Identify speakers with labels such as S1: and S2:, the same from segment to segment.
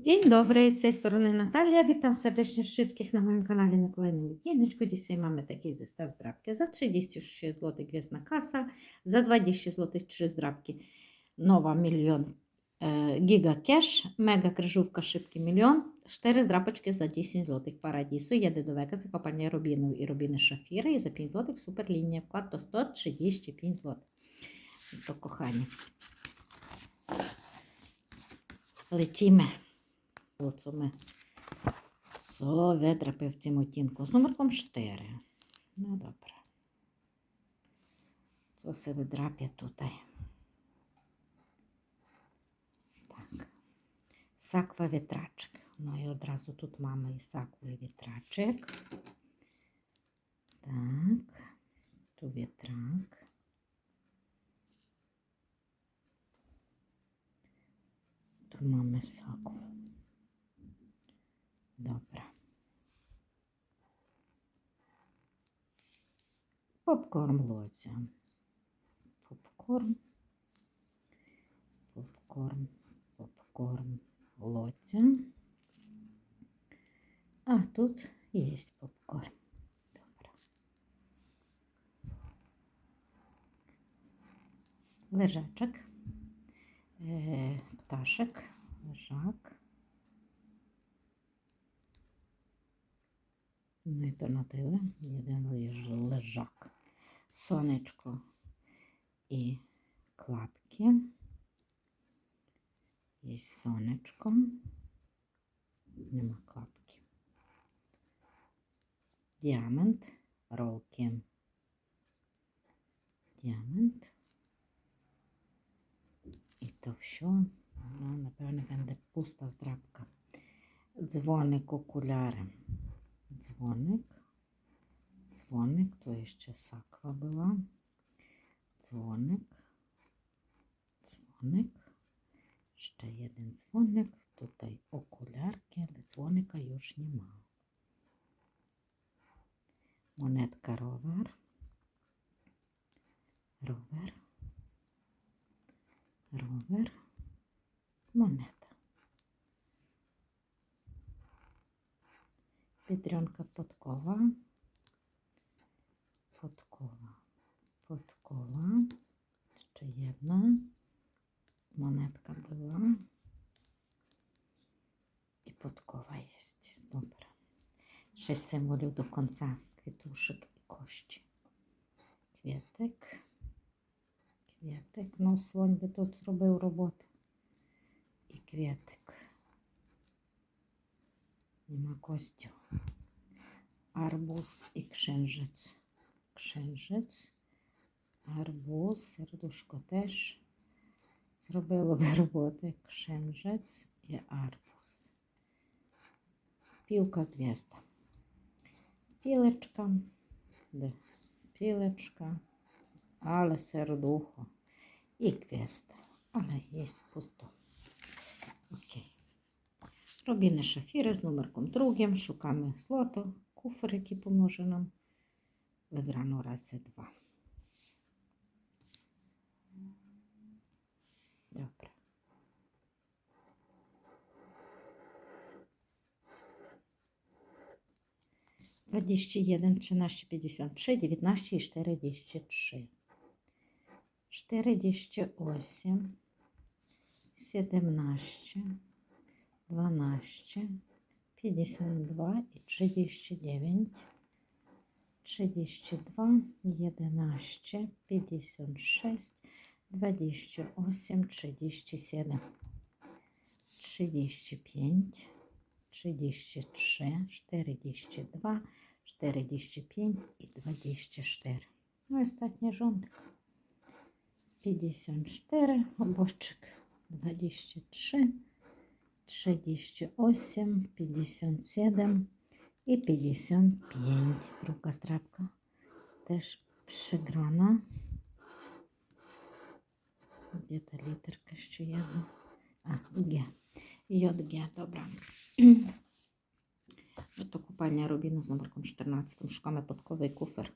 S1: Dzień dobry, z tej strony Natalia. Witam serdecznie wszystkich na moim kanale na kolejnym odcineczku. Dzisiaj mamy taki zestaw zdrabki. Za 33 zł gwiezdna kasa, za 20 zł 3 zdrabki. Nowa milion e, giga cash, mega kryżówka szybki milion, 4 zdrapeczki za 10 zł paradisu, jedę do Вега, закопання рубінів і рубіни шафіри і за 5 зł супер. Вклад то 135 зł. То кохання. Летіме. Оце ми соведрапи в цьому тінку з номерком 4. Ну, добре. Це все видрап'я тут. Так. Саква вітрачик. Ну і одразу тут мама і саквий вітрачик. Так. Тут вітрак. Тут мами сакву. Добре. Попкорн лоця. Попкорн. Попкорн. Попкорн лоця. А тут є попкорн. Добре. Лежачок. Е, пташик. Лежак. Не донатили, єдин лиш лежак, сонечко і клапки. Є сонечко, нема клапки. Діамант, ролки. Діамант. І то все, ну, напевно, буде пуста здрабка. Дзвоник окуляри. Дзвоник. Дзвоник, то ще саква була. Дзвоник. Дзвоник. Ще один дзвоник. Тут й окулярки, але дзвоника już нема. Монетка ровер. Ровер. Ровер. Монета. Підрянка подкова, подкова, подкова, ще jedna монетка була і подкова є. Добре. Шість символів до кінця. Квітушек і кощі. Квітик. Квітик. Ну, слонь би тут зробив роботу. І квітик. Нема костю. Арбуз і кшенжець. Кшенжець, арбуз, сердушко теж зробило би роботи. Кшенжець і арбуз. Півка 200. Пілечка. Де? Пілечка. Але сердухо. І квест. Але є пусто. Окей. Робіни шафіри з номерком другим, шукаємо слото, куфер, який поможе нам. Виграно рази два. Добре. Один, тринадцять, п'ятдесят три, дев'ятнадцять і чотиридесять три. Чотиридесять осім, сідемнадцять. 12, 52 і 39, 32, 11, 56, 28, 37, 35, 33, 42, 45 і 24. Ну і остатній жонтик. 54, обочик 23, 38, 57 і 55. Друга страпка теж приграна. Где-то літерка ще є. А, Г. Йод Г, добре. Ото купання рубіну з номерком 14. Шукаємо подковий куфер.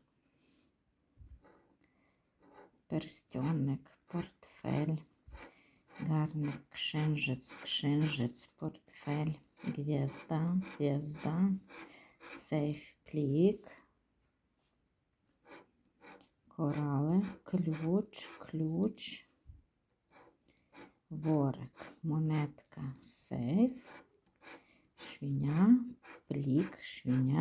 S1: Перстьонник, портфель. garnek, księżyc, księżyc, portfel, gwiazda, gwiazda, safe plik, korale, klucz, klucz, worek, monetka, safe, świnia, plik, świnia.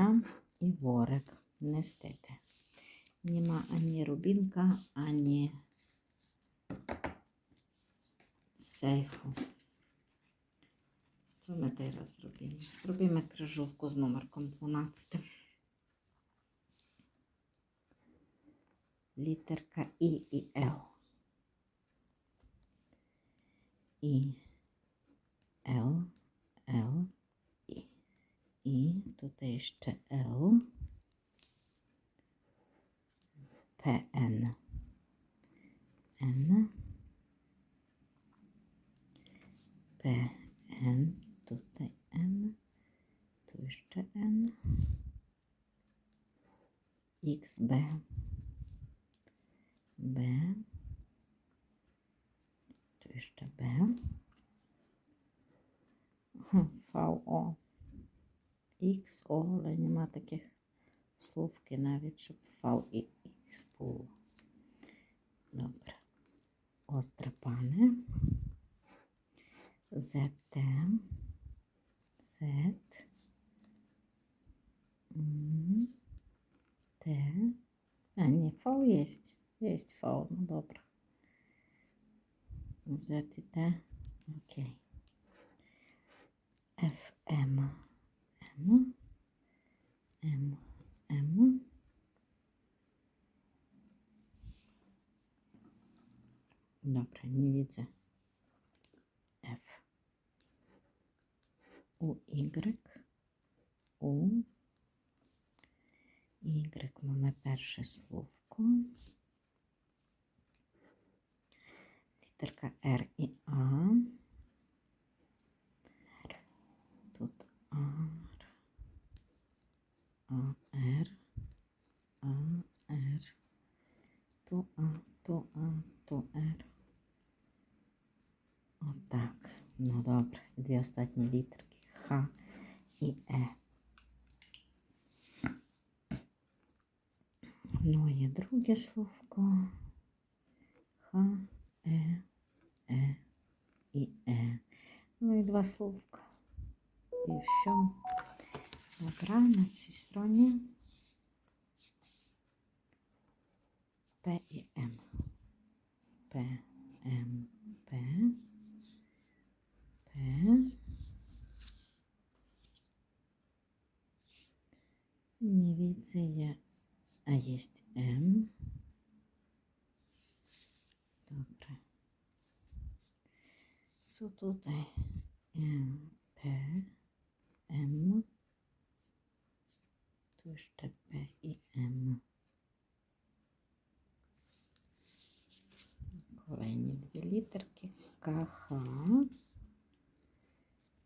S1: Robimy? Robimy krzyżówkę z numerką 12. Literka I i L. I, L, L, I. I, tutaj jeszcze L. P, N. N. P, N, tutaj N, jeszcze N, X, B, tu jeszcze B, V, O, X, O, ale nie ma takich słówki nawet, щоб V і X було. Добре. Острапане. ZT, Z, mm, T, a nie, V jest, jest V, no dobra. Z i T, ok. F, M, M, M, M. Dobra, nie widzę. F. U, Y. Y mamy перше словко. Літерка Р і А. Тут Р. А, Р. А, Р. То А, то А, то Р. Отак. Ну добре. Дві останні літерки Х і Е. Ну, є друге словко. Х, Е, Е і Е. Ну і два словка. І все. Добре, на цій стороні. П і М. П, М, П. П. Не widzę je, a jest M. Dobra. Co tutaj? M, P, M. Tu jeszcze P i M. Kolejne dwie literki. K, К.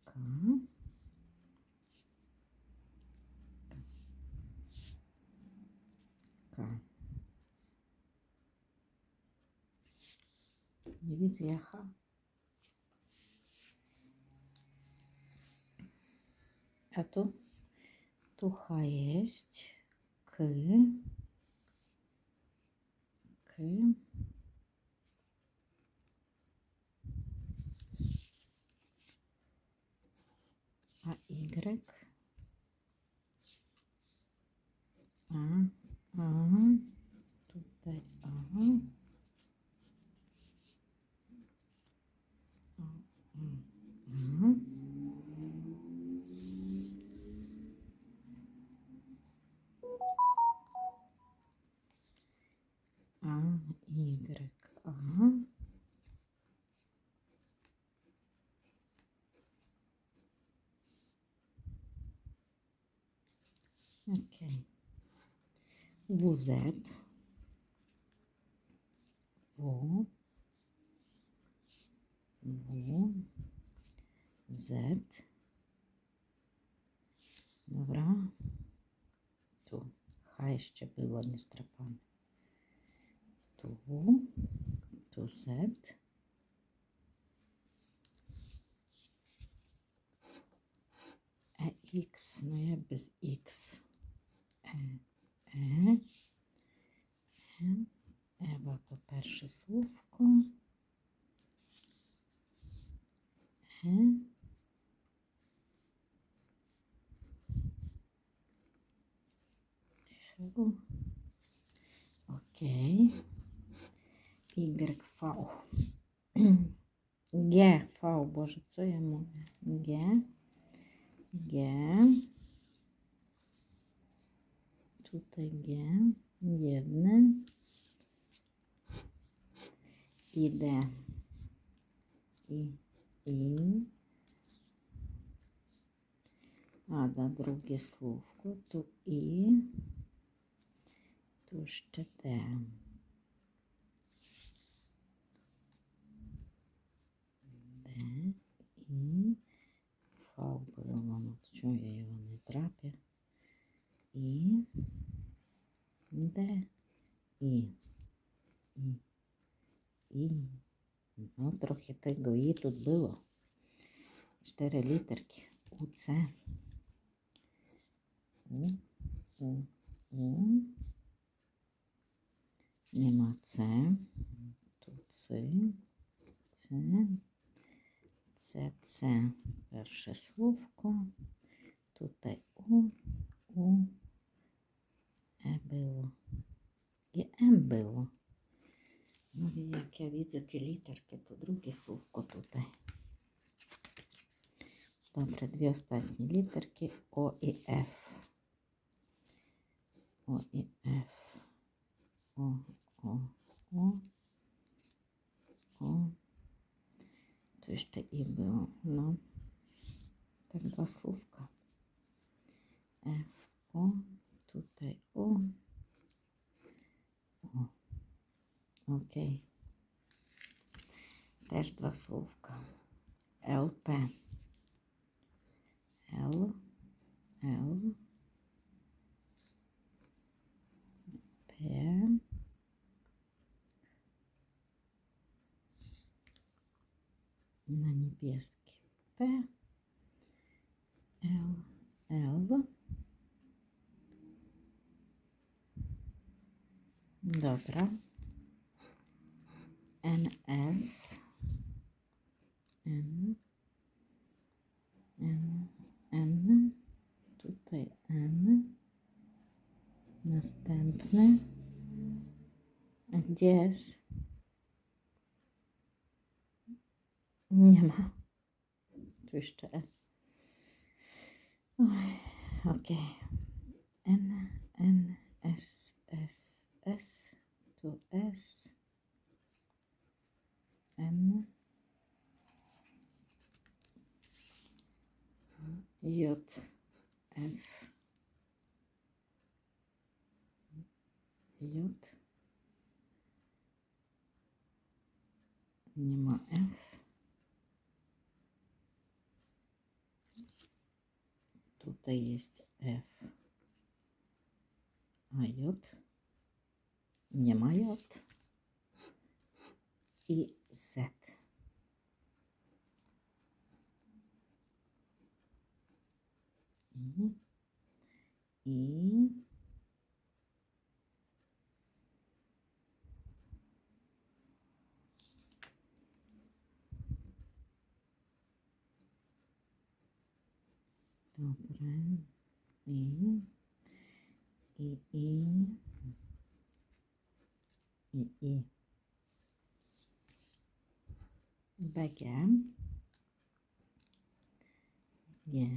S1: К. Дивіться. А то туха есть. к. К. А Y. А. А. Тут дать А. Окей. Вузет. Во. Во. Зет. Добра. Ту. Хай ще було не страпане. Ту Ву. Ту Зет. Е а Х, ну я без Х. Е, е, е. Ева то перше словко. Е. Хел. Окей. Y, V. Г, V, Боже, co ja mówię? G, G. Tutaj G, jednym. І Д. І, І. А, да, друге словко. То І. То ще Д. Д, І. Фау було, ну, чого я його не трапив? І. Д. І. І. І. Ну, трохи tego і тут було. Чотири літерки. У це. У, у, у. Нема це. Тут це. Це. Це, це. Перше словко. Тут у, у. Е було. І М було. Ну, як я ті літерки, то друге словко тут. Добре, дві останні літерки О і Ф. О і Ф. О, О, О. О. То ще і було. Ну, так два словка. Ф, О, тут О. О. Окей. Теж два словка. ЛП. Л. Л. П. На небески. П. Л. Л. Добре. НС. Н. Н. Н. Тут Н. Наступне. А Де С? Нема. Tu jeszcze E. Ой, Тут есть F. А J. Нема J. І Z. І, і Добре. І, і, і, і, і. БГ. Г.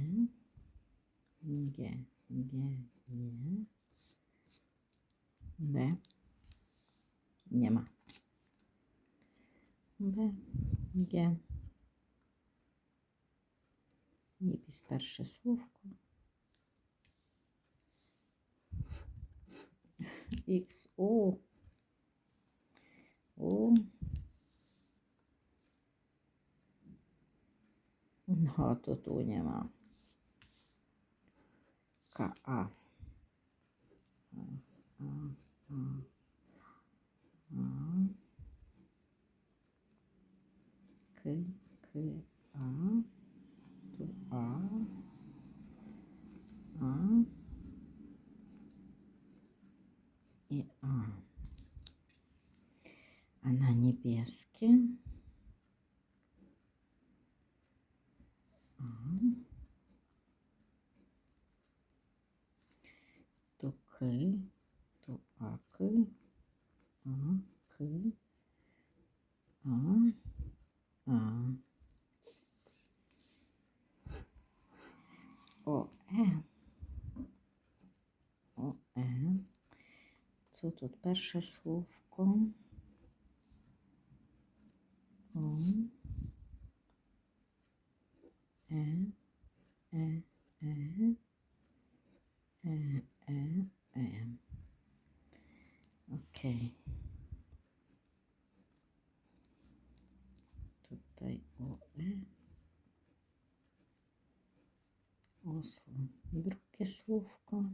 S1: Г. Г. Г. Б. Нема. Б. Г. Якесь перше словко. Х. О. О. Ну, а тут нема. К. А. А. А. А. А. К. К. А. А. А. И А. Она небески. А. Тукы, туакы, акы, а, а, а. Тут перше словко. О. Е, е, е. Е, е, е. Окей. Тут тай о, е. Осло. Друге словко.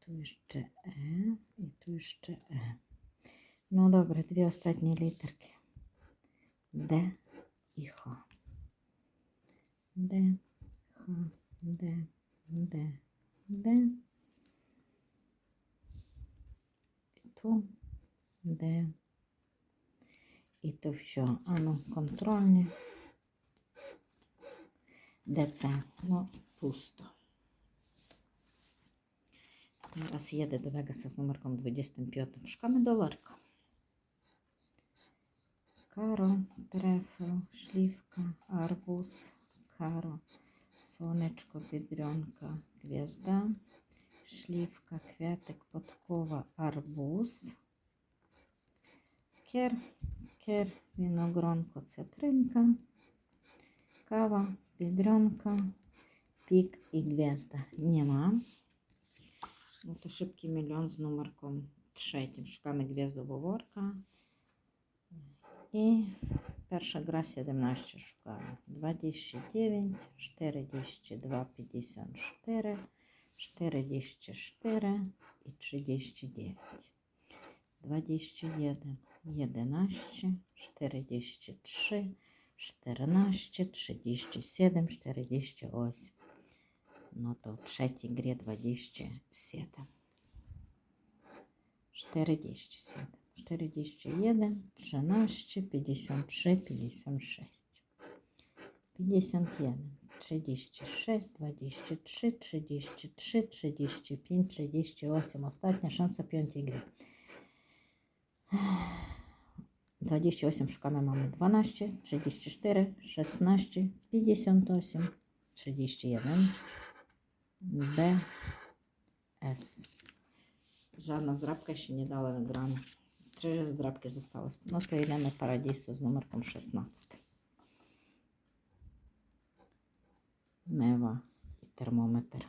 S1: Тут ще е і тут ще е. Ну добре, дві останні літерки. Д і Х. Д, Х, Д, Д, Д. Ту, Д. І то все. А ну, контрольне. Де це? Ну, пусто. Teraz jedę do Vegasa z numerką 25. Szukamy dolarka. Karo, trefel, śliwka, arbuz, karo, słoneczko, biedronka, gwiazda, śliwka, kwiatek, podkowa, arbuz, kier, kier, winogronko, cytrynka, kawa, biedronka, pik i gwiazda. Nie ma. Ну, то шибкий мільйон з номерком третім. Шукаємо гвіздового ворка. І перша гра 17 шукаємо. 29, 4 2, 54, 4 4 і 39. 21, 11, 43, 14, 37, 48. No to w trzeciej grze 27. 47. 41, 13, 53, 56. 51, 36, 23, 33, 35, 38. Ostatnia szansa piątej gry. 28 szukamy, mamy 12, 34, 16, 58, 31. Б, С. Жодна здрабка ще не дала грам. Три здрабки зосталось. Ну, то йдемо парадісу з номерком 16. Мева і термометр.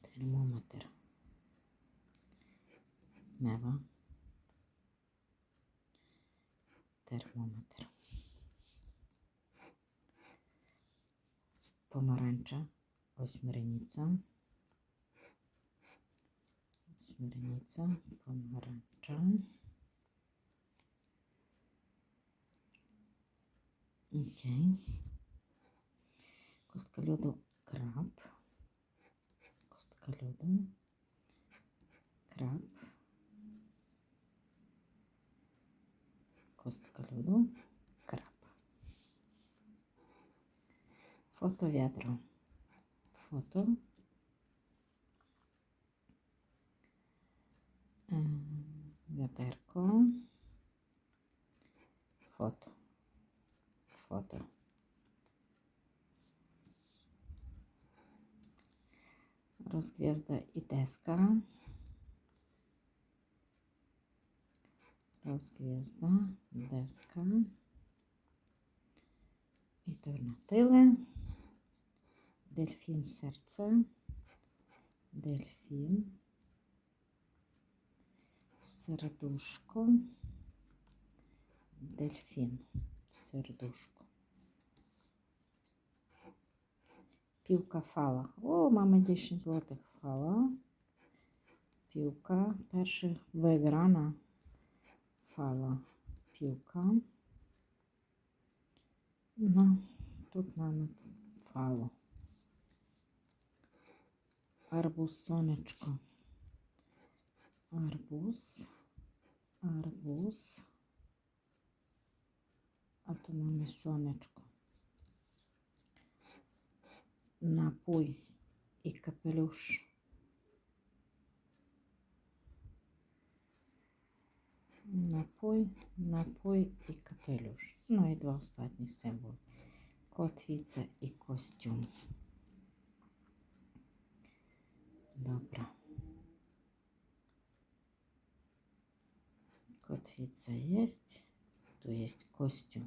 S1: Термометр. Мева. Термометр. Pomarańcza, ośmiornica, ośmiornica, pomarańcza. Ok. Kostka lodu, krab. Kostka lodu, krab. Kostka lodu, Фотовідро. Фото. Вітерко. Фото. Фото. Розгвізда і деска. Розгвізда, деска. І торнатили. Дельфін серце, дельфін, сердушко, дельфін, сердушко. Півка фала. О, мама 10 злотих фала. Півка. Перша виграна фала. Півка. Ну, тут нам фало. Арбуз сонечко. Арбуз. арбуз. А то mamy сонечко. Напой і капелюш. Напой, напой і капелюш. Ну і два останні символи. Котвіця і костюм. Добре. Котвіця є. Tu jest kostium.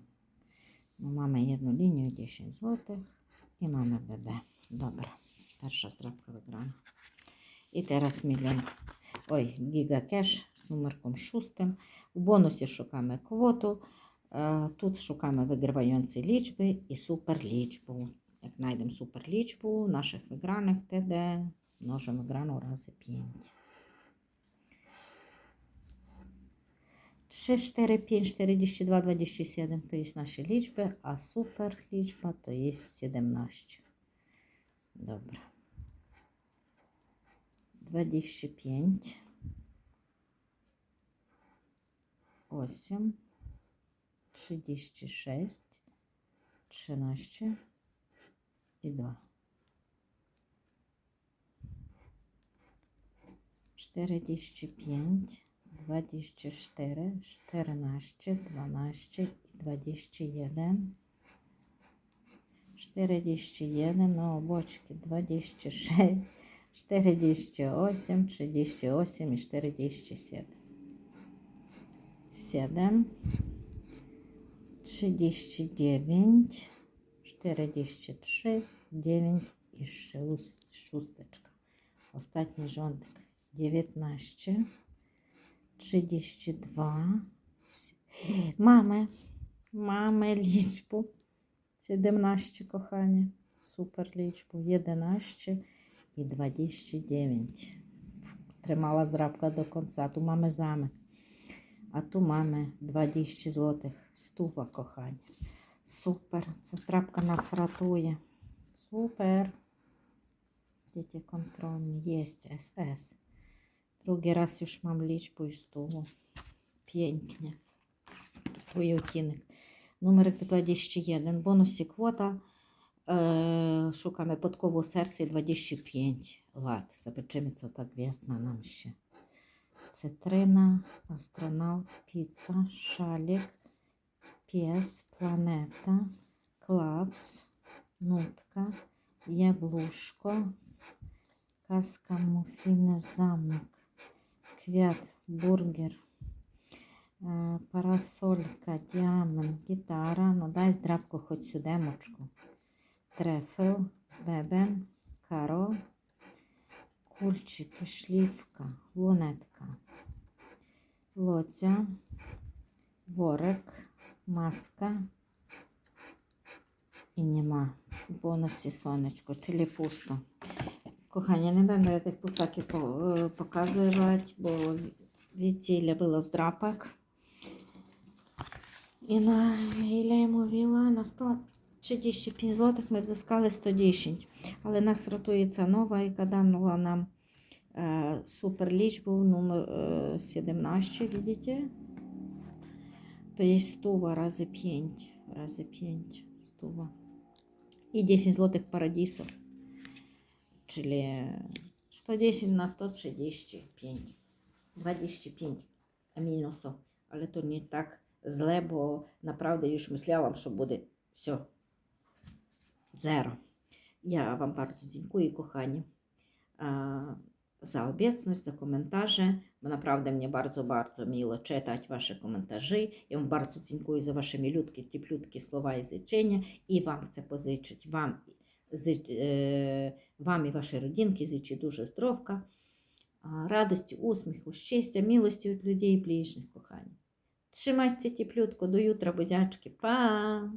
S1: No mamy jedną linię 10 zł i mamy BB. Dobra, pierwsza strapka wygrana. I teraz milion. Ой, Cash з numerką 6. У бонусі шукаємо квоту. Е, Тут шукаємо виграваюці лічби і суперлічбу. Як знайдемо суперлічбу наших виграних ТД, mnożymy grano razy 5. 3, 4, 5, 42, 27 to jest nasze liczby, a super liczba to jest 17. Dobra. 25. 8. 36. 13 i 2. 45, 24, 14, 12 i 21. 41, no boczki 26, 48, 38 i 47. 7, 39, 43, 9 i szóst- szósteczka. Ostatni rządek 19. 32. Mamy, mamy liczbу 17, kochanie. Super liczbu 11 i 29. Тримала зрабка до кінця. Ту mamy замок. А ту mamy 20 злотих. Стува, кохання. Супер. Ця здрабка нас ратує. Супер. Діти контрольні. Єсть СС. Другий раз już mam liczbę i stół. Pięknie. Твій оттінок. Numer 21. Бонусі квота. Е, шукamy podkowo серце 25 lat. Zobaczymy, co ta gwiazda nam się. Cytryna, astronaut, pizza, szalik, pies, planeta, klaps, nutka, jabłuszko, kaska, mufiny, zamek, kwiat, burger, е, парасолька, діамант, гітара. Ну, дай здрабку хоч сюдемочку. Трефел, бебен, каро, кульчики, шлівка, лунетка, лоця, ворик, маска. І нема. Бонусі сонечко, чилі пусто. Ja tych pustaki po, y, pokazywać, bo wiecie ile było zdrapek. I na ile ja mówiła? Na 135 zł my wzyskali 110. Ale nas ratuje cenowa, яка дала нам e, super liczbą numer e, 17, widzicie? To jest stuwa razy 5, razy 5 stuwa. I 10 zł paradisów. Czyli 110 na 135. 25 мінусу. Але то не так зле, бо направду już myślałam, що буде все. Kochani, a, za obecność, za komentarze. Bo naprawdę mnie bardzo, bardzo miło czytać Wasze komentarze. Ja Wam bardzo dziękuję za Wasze milutkie, cieplutkie słowa i życzenia. I Wam chcę pożyczyć Wam, e, i Waszej rodzinki życzę dużo zdrowka, a, радості, усміху, щастя, милості від людей і ближніх, кохані. Trzymajcie cieplutko, do jutra, buziaczki, pa!